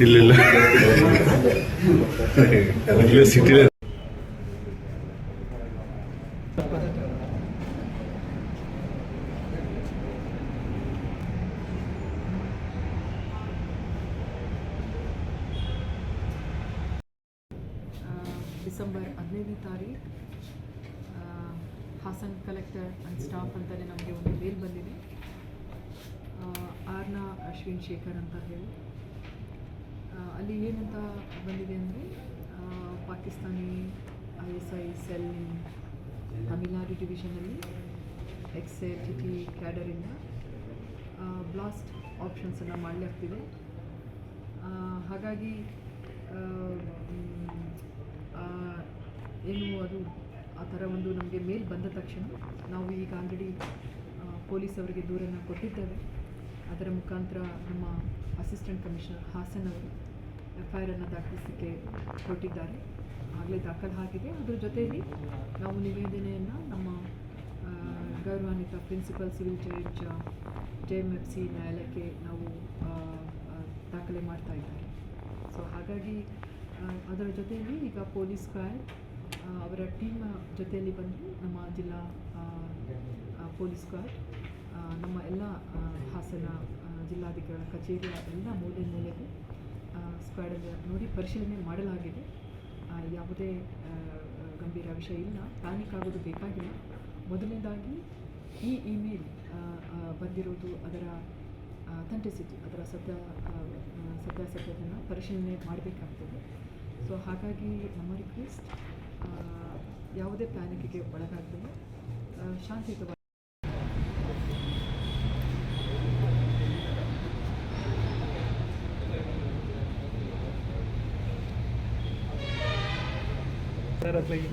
ಇಲ್ಲ ಇಲ್ಲ ಇಲ್ಲೇ ಸಿಟಿ ಡಿಸೆಂಬರ್ ಹದಿನೈದನೇ ತಾರೀಕು ಹಾಸನ್ ಕಲೆಕ್ಟರ್ ಅಂಡ್ ಸ್ಟಾಫ್ ಅಂತಲೇ ನಮಗೆ ಒಂದು ಮೇಲ್ ಬಂದಿದೆ ಆ, ಆರ್ನ ಅಶ್ವಿನ್ ಶೇಖರ್ ಅಂತ ಹೇಳಿ. ಅಲ್ಲಿ ಏನಂತ ಬಂದಿದೆ ಅಂದರೆ Pakistani I S I cell Tamil Nadu ಡಿವಿಷನಲ್ಲಿ ಎಕ್ಸ್ ಎ ಟಿ ಟಿ ಕ್ಯಾಡರಿಂದ ಬ್ಲಾಸ್ಟ್ ಆಪ್ಷನ್ಸನ್ನು ಮಾಡಲಾಗ್ತಿದೆ ಹಾಗಾಗಿ ಏನು ಅದು, ಆ ಥರ ಒಂದು ನಮಗೆ ಮೇಲ್ ಬಂದ ತಕ್ಷಣ ನಾವು ಈಗ ಆಲ್ರೆಡಿ ಪೊಲೀಸ್ ಅವರಿಗೆ ದೂರನ್ನು ಕೊಟ್ಟಿದ್ದೇವೆ. ಅದರ ಮುಖಾಂತರ ನಮ್ಮ ಅಸಿಸ್ಟೆಂಟ್ ಕಮಿಷನರ್ ಹಾಸನ್ ಅವರು ಎಫ್ ಐ ಆರನ್ನು ದಾಖಲಿಸಲಿಕ್ಕೆ ಕೊಟ್ಟಿದ್ದಾರೆ ಆಗಲೇ ದಾಖಲು ಆಗಿದೆ. ಅದರ ಜೊತೆಯಲ್ಲಿ ನಾವು ನಿವೇದನೆಯನ್ನು ನಮ್ಮ ಗೌರವಾನ್ವಿತ principal civil judge J M F C ನ್ಯಾಯಾಲಯಕ್ಕೆ ನಾವು ದಾಖಲೆ ಮಾಡ್ತಾ ಇದ್ದಾರೆ. ಸೊ ಹಾಗಾಗಿ ಅದರ ಜೊತೆಯಲ್ಲಿ ಈಗ ಪೊಲೀಸ್ ಸ್ಕ್ವಾಡ್ ಅವರ ಟೀಮ್ ಜೊತೆಯಲ್ಲಿ ಬಂದು ನಮ್ಮ ಜಿಲ್ಲಾ ಪೊಲೀಸ್ ಆ, ನಮ್ಮ ಎಲ್ಲ ಹಾಸನ ಜಿಲ್ಲಾಧಿಕಾರಿ ಕಚೇರಿಯ ಎಲ್ಲ ಮೂಲೆ ಮೂಲೆಗೂ ಸ್ಕ್ವಾಡನ್ನು ನೋಡಿ ಪರಿಶೀಲನೆ ಮಾಡಲಾಗಿದೆ. ಯಾವುದೇ ಗಂಭೀರ ವಿಷಯ ಇಲ್ಲ. ಪ್ಯಾನಿಕ್ ಆಗೋದು ಬೇಕಾಗಿಲ್ಲ. ಮೊದಲನೇದಾಗಿ ಈ ಇಮೇಲ್ ಬಂದಿರೋದು ಅದರ ಅಥೆಂಟಿಸಿಟಿ ಅದರ ಸತ್ಯ ಆ, ಪರಿಶೀಲನೆ ಮಾಡಬೇಕಾಗ್ತದೆ. ಸೊ ಹಾಗಾಗಿ ನಮ್ಮ ರಿಕ್ವೆಸ್ಟ್ ಯಾವುದೇ ಪ್ಯಾನಿಕ್ಗೆ ಒಳಗಾಗದೆ ಆ, ಶಾಂತಿಯುತವಾಗಿ Sarap lagi.